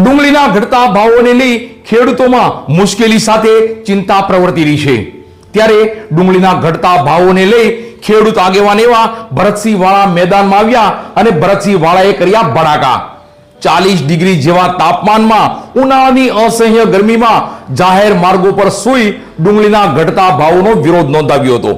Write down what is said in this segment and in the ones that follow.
ડુંગળીના ઘટતા ભાવોને લઈ ખેડૂતોમાં મુશ્કેલી સાથે ચિંતા પ્રવર્તી રહી છે. ત્યારે ડુંગળીના ઘટતા ભાવોને લઈ ખેડૂત આગેવાન એવા ભરતસિંહ વાળા મેદાનમાં આવ્યા અને ભરતસિંહ વાળાએ કર્યા ભડાકા. ચાલીસ ડિગ્રી જેવા તાપમાનમાં ઉનાળાની અસહ્ય ગરમીમાં જાહેર માર્ગો પર સૂઈ ડુંગળીના ઘટતા ભાવોનો વિરોધ નોંધાવ્યો હતો.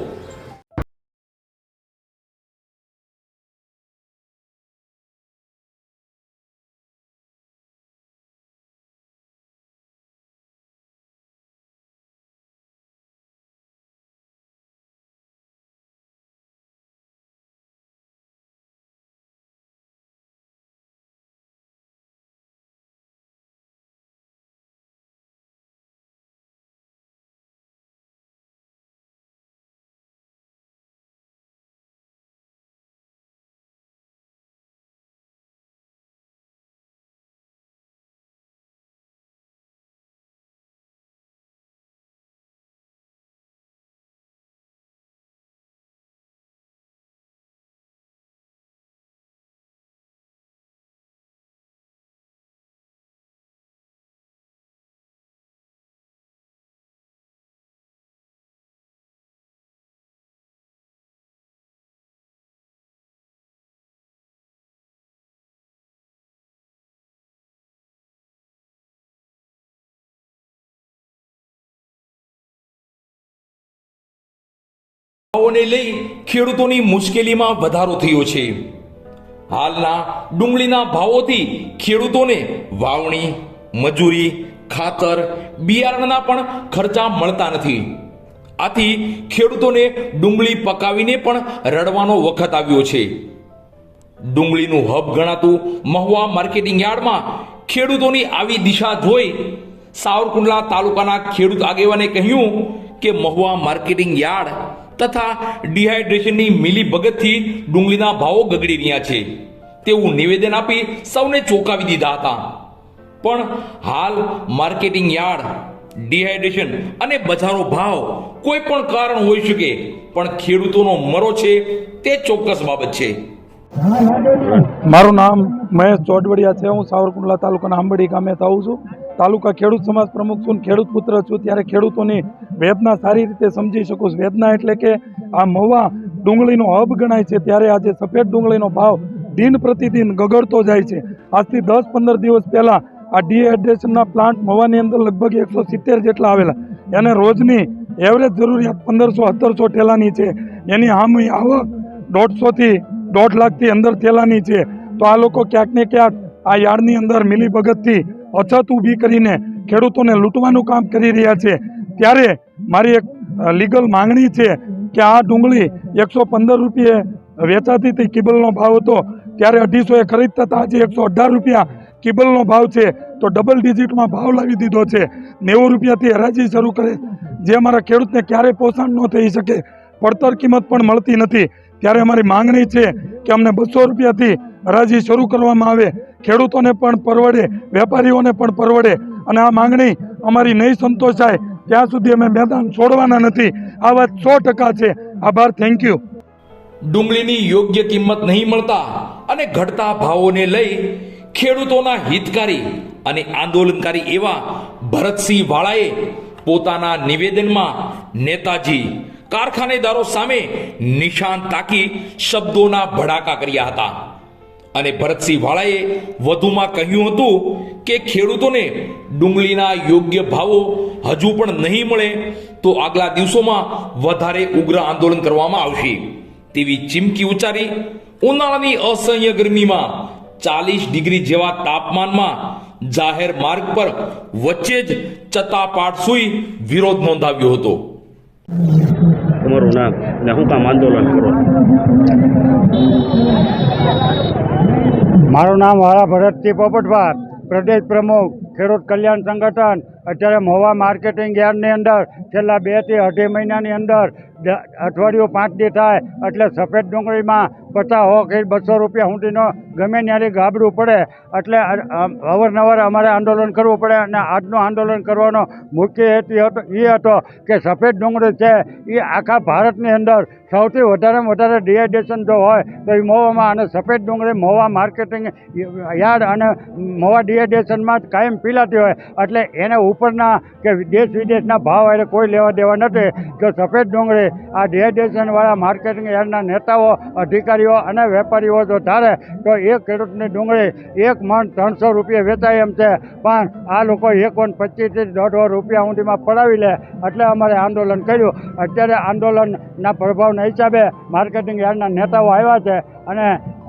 ભાવોને લઈ ખેડૂતોની મુશ્કેલીમાં વધારો થયો છે. હાલના ડુંગળીના ભાવોથી ખેડૂતોને વાવણી, મજૂરી, ખાતર, બિયારણના પણ ખર્ચા મળતા નથી. આથી ખેડૂતોને ડુંગળી પકાવીને પણ રડવાનો વખત આવ્યો છે. ડુંગળીનું હબ ગણાતું મહુવા માર્કેટિંગ યાર્ડમાં ખેડૂતોની આવી દિશા જોઈ સાવરકુંડલા તાલુકાના ખેડૂત આગેવાને કહ્યું કે મહુવા માર્કેટિંગ યાર્ડ તથા ડિહાઇડ્રેશનની મિલી ભગતથી ડુંગળીના ભાવો ગગડી રહ્યા છે. તેવું નિવેદન આપી સૌને ચોંકાવી દીધા હતા. પણ હાલ માર્કેટિંગ યાર્ડ ડિહાઇડ્રેશન અને બજારો ભાવ કોઈ પણ કારણ હોઈ શકે, પણ ખેડૂતોનો મરો છે તે ચોક્કસ બાબત છે. મારું નામ મહેશ ચોટવડિયા છે. હું સાવરકુંડલા તાલુકાના આંબડી ગામે થાઉં છું. તાલુકા ખેડૂત સમાજ પ્રમુખ છું ખેડૂત પુત્ર છું, ત્યારે ખેડૂતોની વેદના સારી રીતે સમજી શકું છું. વેદના એટલે કે આ મહુવા ડુંગળીનો હબ ગણાય છે, ત્યારે આજે સફેદ ડુંગળીનો ભાવ દિન પ્રતિદિન ગગડતો જાય છે. આજથી દસ પંદર દિવસ પહેલાં આ ડિહાઇડ્રેશનના પ્લાન્ટ મહુવાની અંદર લગભગ એકસો સિત્તેર જેટલા આવેલા. એને રોજની એવરેજ જરૂરિયાત પંદરસો સત્તરસો ઠેલાની છે. એની આમ આવક દોઢસોથી દોઢ લાખથી અંદર થેલાની છે. તો આ લોકો ક્યાંક ને ક્યાંક આ યાર્ડની અંદર મિલીભગતથી અછત ઊભી કરીને ખેડૂતોને લૂંટવાનું કામ કરી રહ્યા છે. ત્યારે મારી એક લીગલ માંગણી છે કે આ ડુંગળી એકસો પંદર રૂપિયે વેચાતી હતી કિબલનો ભાવ હતો. ત્યારે અઢીસોએ ખરીદતા હતા આજે એકસો અઢાર રૂપિયા કિબલનો ભાવ છે. તો ડબલ ડિજિટમાં ભાવ લાવી દીધો છે. નેવું રૂપિયાથી હરાજી શરૂ કરે જે અમારા ખેડૂતને ક્યારેય પોષણ ન થઈ શકે. પડતર કિંમત પણ મળતી નથી. ત્યારે અમારી માંગણી છે કે અમને બસો રૂપિયાથી હરાજી શરૂ કરવામાં આવે, ખેડૂતોને પણ પરવડે, વેપારીઓને પણ પરવડે. અને આ માંગણી અમારી નહીં સંતોષાય, ત્યાં સુધી અમે મેદાન છોડવાના નથી. આ વાત સો ટકા છે. આભાર થેન્ક યુ ડુંગળીની યોગ્ય કિંમત નહીં મળતા અને ઘટતા ભાવોને લઈ ખેડૂતોના હિતકારી અને આંદોલનકારી એવા ભરતસિંહ વાળાએ પોતાના નિવેદનમાં નેતાજી કારખાનેદારો સામે નિશાન તાકી શબ્દોના ભડાકા કર્યા હતા. અને ભરતસિંહ વાળાએ વધુમાં કહ્યું હતું કે ખેડૂતોને ડુંગળીના યોગ્ય ભાવો હજુ પણ નહીં મળે તો આગલા દિવસોમાં વધારે ઉગ્ર આંદોલન કરવામાં આવશે. તેવી ચીમકી ઉચ્ચારી ઉનાળાની અસહ્ય ગરમીમાં ચાલીસ ડિગ્રી જેવા તાપમાનમાં જાહેર માર્ગ પર વચ્ચે જ ચતાપાટ સુઈ વિરોધ નોંધાવ્યો હતો. તમારું નામ ને શું કામ આંદોલન કરો મારું નામ વાળા ભરતસિંહ પોપટભા પ્રદેશ પ્રમુખ, ખેડૂત કલ્યાણ સંગઠન. અત્યારે મહુવા માર્કેટિંગ યાર્ડની અંદર, છેલ્લા બેથી અઢી મહિનાની અંદર અઠવાડિયું પાંચ દી થાય, એટલે સફેદ ડુંગળીમાં પચાસ હો કે બસો રૂપિયા સુધીનો ગમે ત્યારે ગાબડું પડે, એટલે અવારનવાર અમારે આંદોલન કરવું પડે અને આજનું આંદોલન કરવાનો મુખ્ય હેતુ હતો, એ હતો કે સફેદ ડુંગળી છે, એ આખા ભારતની અંદર સૌથી વધારેમાં વધારે ડિહાઇડ્રેશન જો હોય, તો એ મહુવામાં અને સફેદ ડુંગળી મહુવા માર્કેટિંગ યાર્ડ અને મહુવા ડિહાઇડ્રેશનમાં કાયમ પીલાતી હોય, એટલે એને ઉપરના કે દેશ વિદેશના ભાવ એટલે કોઈ લેવા દેવા નથી તો સફેદ ડુંગળી આ ડિહાઇડ્રેશનવાળા માર્કેટિંગ યાર્ડના નેતાઓ, અધિકારીઓ અને વેપારીઓ જો ધારે, તો એ ખેડૂતની ડુંગળી એક મણ ત્રણસો રૂપિયા વેચાય એમ છે. પણ આ લોકો એક મણ પચીસથી દોઢ રૂપિયા સુધીમાં પડાવી લે એટલે અમારે આંદોલન કર્યું. અત્યારે આંદોલનના પ્રભાવના હિસાબે માર્કેટિંગ યાર્ડના નેતાઓ આવ્યા છે અને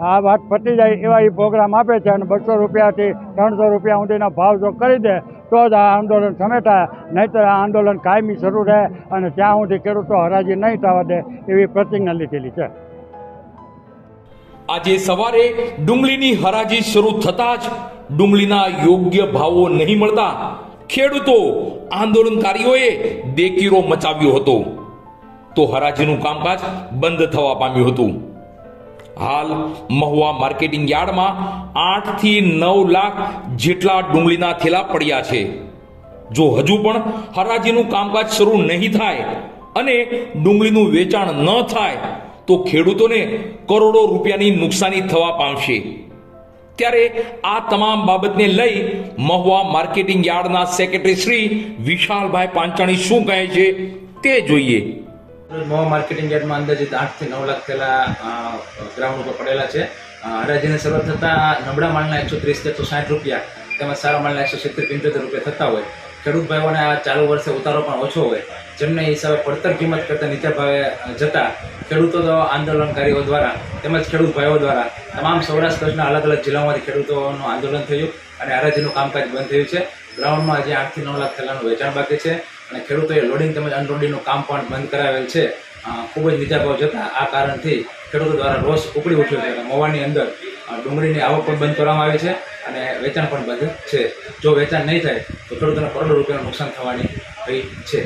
આ વાત પતી જાય એવા એ પ્રોગ્રામ આપે છે અને બસો રૂપિયાથી ત્રણસો રૂપિયા સુધીના ભાવ જો કરી દે તો જ આ આંદોલન સમેટાય નહીંતર આ આંદોલન કાયમી શરૂ રહે અને ત્યાં સુધી ખેડૂતો હરાજી નહીં થવા દે એવી પ્રતિજ્ઞા લીધેલી છે. આજે સવારે ડુંગળીની હરાજી શરૂ થતાં જ ડુંગળીના યોગ્ય ભાવો નહીં મળતા ખેડૂતો આંદોલનકારીઓએ દેકીરો મચાવ્યો હતો. તો હરાજીનું કામકાજ બંધ થવા પામ્યું હતું. હાલ મહુવા માર્કેટિંગ યાર્ડમાં આઠથી નવ લાખ જેટલા ડુંગળીના થેલા પડ્યા છે. જો હજુ પણ હરાજીનું કામકાજ શરૂ નહીં થાય અને ડુંગળીનું વેચાણ ન થાય તો ખેડૂતોને કરોડો રૂપિયાની નુકસાની થવા પામશે. ત્યારે આ તમામ બાબતને લઈ મહુવા માર્કેટિંગ યાર્ડના સેક્રેટરી શ્રી વિશાલભાઈ પાંચાણી શું કહે છે તે જોઈએ. મહુવા માર્કેટિંગ યાર્ડમાં અંદાજિત આઠથી નવ લાખ પેલા ગ્રાઉન્ડ ઉપર પડેલા છે. હરાજીને શરૂઆત થતાં નબળા માલના એકસો ત્રીસ એકસો સાઠ રૂપિયા તેમજ સારા માલના એકસો સિત્તેર, પંચોતેર રૂપિયા થતા હોય. ખેડૂત ભાઈઓને આ ચાલુ વર્ષે ઉતારો પણ ઓછો હોય. જેમને હિસાબે પડતર કિંમત કરતાં નીચા ભાવે જતા ખેડૂતો આંદોલનકારીઓ દ્વારા, તેમજ ખેડૂત ભાઈઓ દ્વારા તમામ સૌરાષ્ટ્ર કચ્છના અલગ અલગ જિલ્લાઓમાંથી ખેડૂતોનું આંદોલન થયું અને હરાજીનું કામકાજ બંધ થયું છે. ગ્રાઉન્ડમાં હજી આઠથી નવ લાખ થેલાનું વેચાણ બાકી છે અને ખેડૂતોએ લોડિંગ તેમજ અનલોડિંગનું કામ પણ બંધ કરાવેલ છે. ખૂબ જ નીચા ભાવ જતા આ કારણથી ખેડૂતો દ્વારા રોષ ઉકળી ઉઠ્યો છે અને મોવાની અંદર ડુંગળીની આવક પણ બંધ કરવામાં આવી છે અને વેચાણ પણ બંધ છે. જો વેચાણ નહીં થાય તો ખેડૂતોને કરોડો રૂપિયાનું નુકસાન થવાની ભય છે.